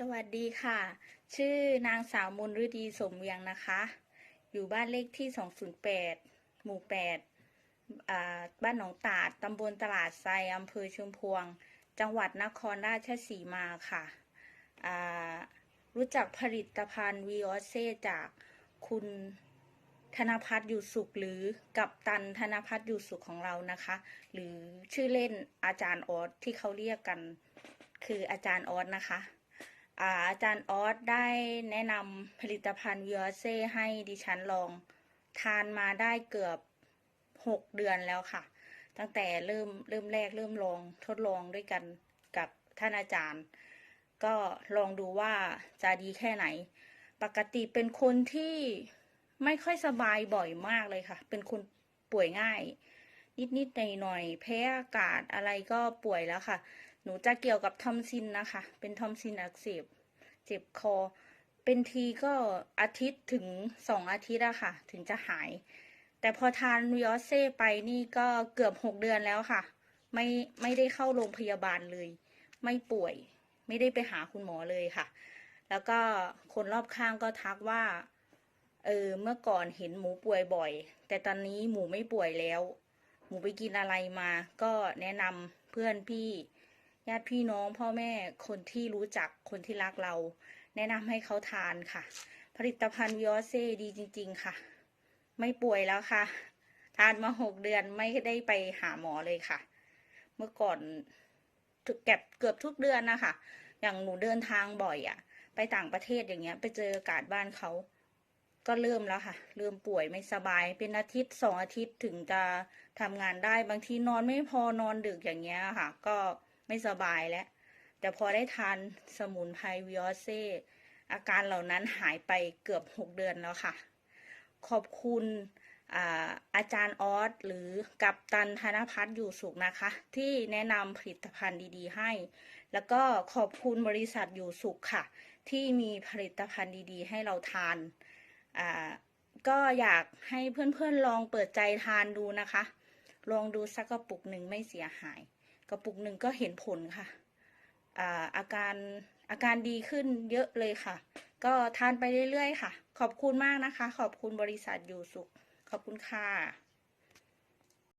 สวัสดีค่ะ ชื่อนางสาวมนฤดีสมเวียงนะคะ อยู่บ้านเลขที่ 208 หมู่ 8 บ้านหนองตาด ตำบลตลาดไซอำเภอชุมพวง จังหวัดนครราชสีมาค่ะ รู้จักผลิตภัณฑ์วีออเซจากคุณธนพัฒน์อยู่สุขหรือกับตันธนพัฒน์อยู่สุขของเรานะคะ หรือชื่อเล่นอาจารย์ออสที่เขาเรียกกัน คืออาจารย์ออสนะคะ อาจารย์ออสได้แนะนำผลิตภัณฑ์วิออเซ่ให้ดิฉันลอง ทานมาได้เกือบหกเดือนแล้วค่ะ ตั้งแต่เริ่มเริ่มแรกเริ่มลองทดลองด้วยกันกับท่านอาจารย์ ก็ลองดูว่าจะดีแค่ไหน ปกติเป็นคนที่ไม่ค่อยสบายบ่อยมากเลยค่ะ เป็นคนป่วยง่าย นิดๆหน่อยๆแพ้อากาศอะไรก็ป่วยแล้วค่ะ หนูจะเกี่ยวกับทอมซินนะคะ เป็นทอมซินอักเสบ เจ็บคอ เป็นทีก็อาทิตย์ถึงสองอาทิตย์อะค่ะ ถึงจะหาย แต่พอทานวิออสเซ่ไปนี่ก็เกือบหกเดือนแล้วค่ะ ไม่ไม่ได้เข้าโรงพยาบาลเลย ไม่ป่วย ไม่ได้ไปหาคุณหมอเลยค่ะ แล้วก็คนรอบข้างก็ทักว่า เออ เมื่อก่อนเห็นหมูป่วยบ่อย แต่ตอนนี้หมูไม่ป่วยแล้ว หมูไปกินอะไรมา ก็แนะนำเพื่อนพี่ ญาติพี่น้องพ่อแม่คนที่รู้จักคนที่รักเรา แนะนำให้เขาทานค่ะ ผลิตภัณฑ์วิออเซ่ดีจริง ๆ ค่ะ ไม่ป่วยแล้วค่ะ ทานมาหกเดือนไม่ได้ไปหาหมอเลยค่ะ เมื่อก่อนเก็บเกือบทุกเดือนนะคะ อย่างหนูเดินทางบ่อยอะไปต่างประเทศอย่างเงี้ย ไปเจออากาศบ้านเขาก็เริ่มแล้วค่ะ เริ่มป่วยไม่สบาย เป็นอาทิตย์สองอาทิตย์ถึงจะทำงานได้ บางทีนอนไม่พอนอนดึกอย่างเงี้ยค่ะ ก็ ไม่สบายแล้ว แต่พอได้ทานสมุนไพรวิออเซ่อาการเหล่านั้นหายไปเกือบหกเดือนแล้วค่ะ ขอบคุณอาอาจารย์ออสหรือกัปตันธนพัฒน์อยู่สุขนะคะ ที่แนะนำผลิตภัณฑ์ดีๆ ให้ แล้วก็ขอบคุณบริษัทอยู่สุขค่ะ ที่มีผลิตภัณฑ์ดีๆ ให้เราทานาก็อยากให้เพื่อนๆลองเปิดใจทานดูนะคะ ลองดูสักกระปุกหนึ่งไม่เสียหาย กระปุกหนึ่งก็เห็นผลค่ะอ่าอาการอาการดีขึ้นเยอะเลยค่ะ ก็ทานไปเรื่อยๆ ค่ะ ขอบคุณมากนะคะ ขอบคุณบริษัทอยู่สุข ขอบคุณค่ะ